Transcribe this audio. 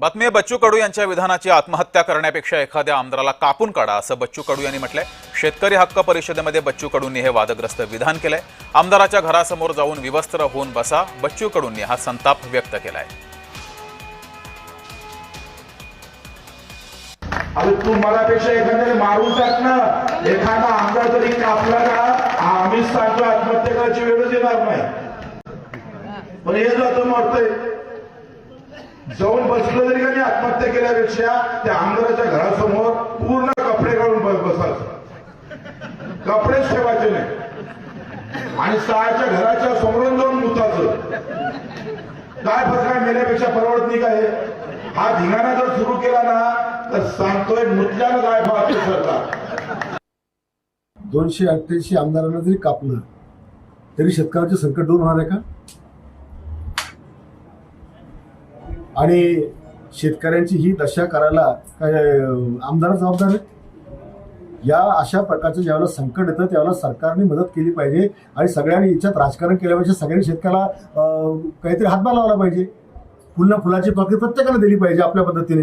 बातमी आहे बच्चू कडू यांच्या विधानाची आत्महत्या करण्यापेक्षा एखाद्या आमदाराला कापून काढा असं बच्चू कडू यांनी म्हटलंय. शेतकरी हक्क परिषदेमध्ये बच्चू कडूंनी हे वादग्रस्त विधान केलंय. आमदाराच्या घरासमोर जाऊन विवस्त्र होऊन बसा बच्चू कडूंनी हा संताप व्यक्त केलाय. अरे तू मलापेक्षा एखाद्याने मारून टाक ना. एखादा आमदार तरी कापला का आम्हीच सांगतो आत्महत्या करायची वेळच येणार नाही. पण हे जातं वाटतंय जाऊन बसलं तरी का आत्महत्या केल्यापेक्षा त्या आमदाराच्या घरासमोर पूर्ण कपडे काढून बसायचं कपडेच ठेवायचे नाही. आणि सहाच्या घराच्या समोरून जाऊन मुताचं काय फसका मेल्यापेक्षा परवडत नाही का हे? हा धिंगाणा जर सुरू केला ना तर सांगतोय मुतल्यानं काय पाहतो सरकार. दोनशे अठ्ठ्याऐंशी आमदारांना जरी कापलं तरी शेतकऱ्याचे संकट दूर होणार आहे का? आणि शेतकऱ्यांची ही दशा करायला काय आमदार जबाबदार आहे या अशा प्रकारचं ज्यावेळेला संकट येतं त्यावेळेला सरकारने मदत केली पाहिजे आणि सगळ्यांनी याच्यात राजकारण केल्यापेक्षा सगळ्यांनी शेतकऱ्याला काहीतरी हातभार लावला पाहिजे. फुलना फुलाची पाकळी प्रत्येकाला दिली पाहिजे आपल्या पद्धतीने.